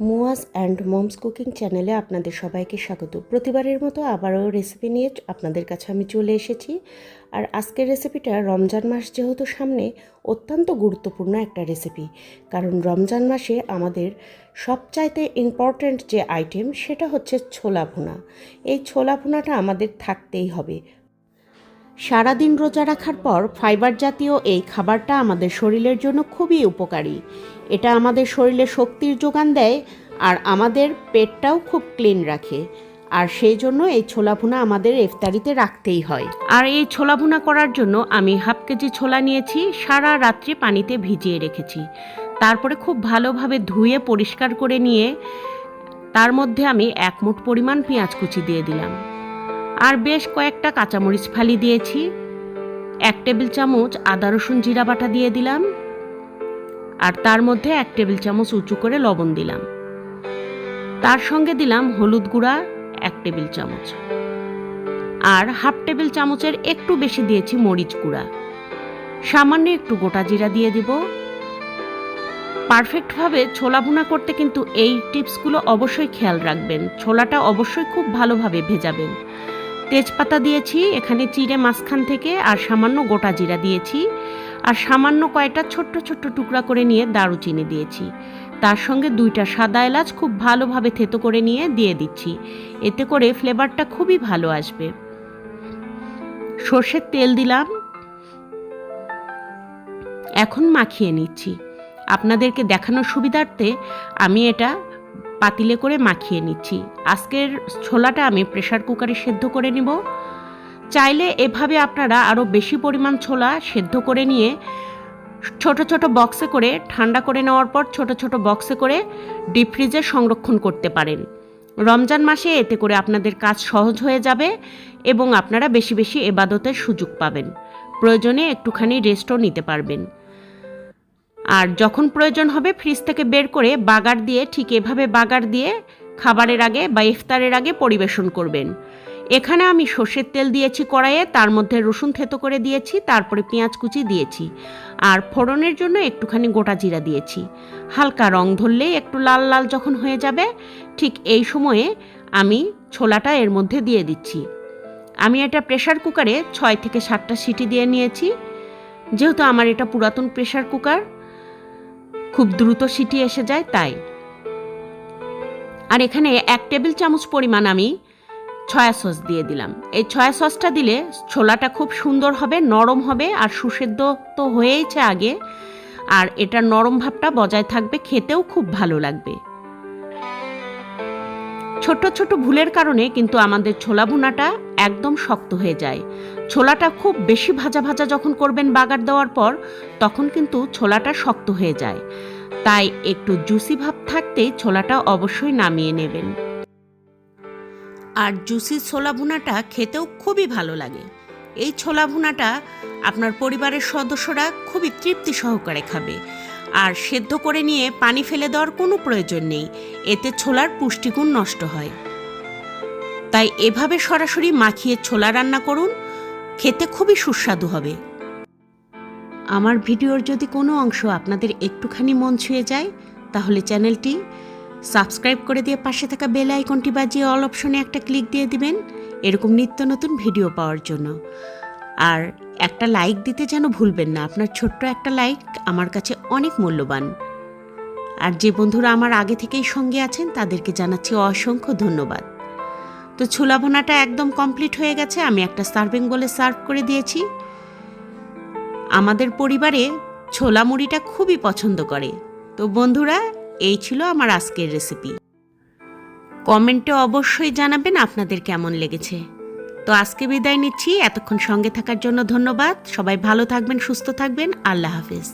Muaz and moms cooking চ্যানেলে আপনাদের সবাইকে স্বাগত। প্রতিবারের মতো আবারও রেসিপি নিয়ে আপনাদের কাছে আমি চলে এসেছি। আর আজকের রেসিপিটা রমজান মাস যেহেতু সামনে, অত্যন্ত গুরুত্বপূর্ণ একটা রেসিপি কারণ রমজান মাসে আমাদের সবচাইতে ইম্পর্ট্যান্ট যে আইটেম সেটা হচ্ছে ছোলা ভুনা। এই ছোলা ভুনাটা আমাদের থাকতেই হবে। সারাদিন রোজা রাখার পর ফাইবার জাতীয় এই খাবারটা আমাদের শরীরের জন্য খুবই উপকারী। এটা আমাদের শরীরে শক্তির যোগান দেয় আর আমাদের পেটটাও খুব ক্লিন রাখে। আর সেই জন্য এই ছোলা ভুনা আমাদের ইফতারিতে রাখতেই হয়। আর এই ছোলা ভুনা করার জন্য আমি হাফ কেজি ছোলা নিয়েছি, সারা রাত্রি পানিতে ভিজিয়ে রেখেছি। তারপরে খুব ভালোভাবে ধুয়ে পরিষ্কার করে নিয়ে তার মধ্যে আমি এক মুঠ পরিমাণ পেঁয়াজ কুচি দিয়ে দিলাম। আর বেশ কয়েকটা কাঁচামরিচ ফালি দিয়েছি। এক টেবিল চামচ আদা রসুন জিরা বাটা দিয়ে দিলাম। আর তার মধ্যে এক টেবিল চামচ উঁচু করে লবণ দিলাম। তার সঙ্গে দিলাম হলুদ গুঁড়া এক টেবিল চামচ। আর হাফ টেবিল চামচের একটু বেশি দিয়েছি মরিচ গুঁড়া। সামান্য একটু গোটা জিরা দিয়ে দিব। পারফেক্টভাবে ছোলা ভুনা করতে কিন্তু এই টিপসগুলো অবশ্যই খেয়াল রাখবেন। ছোলাটা অবশ্যই খুব ভালোভাবে ভেজাবেন। তেজপাতা দিয়েছি, এখানে চিড়ে মাঝখান থেকে আর সামান্য গোটা জিরা দিয়েছি আর সামান্য কয়টা ছোট্ট ছোট্ট টুকরা করে নিয়ে দারুচিনি দিয়েছি। তার সঙ্গে দুইটা সাদা এলাচ খুব ভালোভাবে থেতো করে নিয়ে দিয়ে দিচ্ছি, এতে করে ফ্লেভারটা খুবই ভালো আসবে। সর্ষের তেল দিলাম। এখন মাখিয়ে নিচ্ছি। আপনাদেরকে দেখানোর সুবিধার্থে আমি এটা পাতিলে করে মাখিয়ে নিচ্ছি। আজকের ছোলাটা আমি প্রেশার কুকারে সেদ্ধ করে নিব। চাইলে এভাবে আপনারা আরও বেশি পরিমাণ ছোলা সেদ্ধ করে নিয়ে ছোট ছোট বক্সে করে ঠান্ডা করে নেওয়ার পর ছোট ছোট বক্সে করে ডিপ ফ্রিজে সংরক্ষণ করতে পারেন। রমজান মাসে এতে করে আপনাদের কাজ সহজ হয়ে যাবে এবং আপনারা বেশি বেশি এবাদতের সুযোগ পাবেন। প্রয়োজনে একটুখানি রেস্টও নিতে পারবেন। আর যখন প্রয়োজন হবে ফ্রিজ থেকে বের করে বাগার দিয়ে ঠিক এভাবে বাগার দিয়ে খাবারের আগে বা ইফতারের আগে পরিবেশন করবেন। এখানে আমি সর্ষের তেল দিয়েছি কড়াইয়ে, তার মধ্যে রসুন থেতো করে দিয়েছি, তারপরে পেঁয়াজ কুচি দিয়েছি আর ফোড়নের জন্য একটুখানি গোটা জিরা দিয়েছি। হালকা রং ধরলেই একটু লাল লাল যখন হয়ে যাবে, ঠিক এই সময়ে আমি ছোলাটা এর মধ্যে দিয়ে দিচ্ছি। আমি এটা প্রেশার কুকারে ছয় থেকে সাতটা সিটি দিয়ে নিয়েছি। যেহেতু আমার এটা পুরাতন প্রেশার কুকার খুব দ্রুত সিটি এসে যায়, তাই। আর এখানে এক টেবিল চামচ পরিমাণ আমি ছয়া সস দিয়ে দিলাম। এই ছয়া সসটা দিলে ছোলাটা খুব সুন্দর হবে, নরম হবে, আর সুসেদ্ধ তো হয়েইছে আগে। আর এটার নরম ভাবটা বজায় থাকবে, খেতেও খুব ভালো লাগবে। ছোট ছোট ভুলের কারণে কিন্তু আমাদের ছোলা ভুনাটা একদম শক্ত হয়ে যায়। ছোলাটা খুব বেশি ভাজা ভাজা যখন করবেন বাগার দেওয়ার পর, তখন কিন্তু ছোলাটা শক্ত হয়ে যায়। তাই একটু জুসি ভাব থাকতেই ছোলাটা অবশ্যই নামিয়ে নেবেন। আর জুসি ছোলা ভুনাটা খেতেও খুবই ভালো লাগে। এই ছোলা ভুনাটা আপনার পরিবারের সদস্যরা খুবই তৃপ্তি সহকারে খাবে। আর সেদ্ধ করে নিয়ে পানি ফেলে দেওয়ার কোনো প্রয়োজন নেই। এতে ছোলার পুষ্টিগুণ নষ্ট হয়। তাই এভাবে সরাসরি মাখিয়ে ছোলা রান্না করুন, খেতে খুবই সুস্বাদু হবে। আমার ভিডিওর যদি কোনো অংশ আপনাদের একটুখানি মন ছুঁয়ে যায়, তাহলে চ্যানেলটি সাবস্ক্রাইব করে দিয়ে পাশে থাকা বেল আইকনটি বাজিয়ে অল অপশনে একটা ক্লিক দিয়ে দিবেন, এরকম নিত্য নতুন ভিডিও পাওয়ার জন্য। আর একটা লাইক দিতে যেন ভুলবেন না, আপনার ছোট্ট একটা লাইক আমার কাছে অনেক মূল্যবান। আর যে বন্ধুরা আমার আগে থেকেই সঙ্গে আছেন, তাদেরকে জানাচ্ছি অসংখ্য ধন্যবাদ। তো ছোলা ভোনাটা একদম কমপ্লিট হয়ে গেছে, আমি একটা সার্ভিং বলে সার্ভ করে দিয়েছি। আমাদের পরিবারে ছোলা মুড়িটা খুবই পছন্দ করে। তো বন্ধুরা, এই ছিল আমার আজকের রেসিপি কমেন্টে অবশ্যই জানাবেন আপনাদের কেমন লেগেছে। তো আজকে বিদায় নিচ্ছি, এতক্ষণ সঙ্গে থাকার জন্য ধন্যবাদ। সবাই ভালো থাকবেন, সুস্থ থাকবেন। আল্লাহ হাফিজ।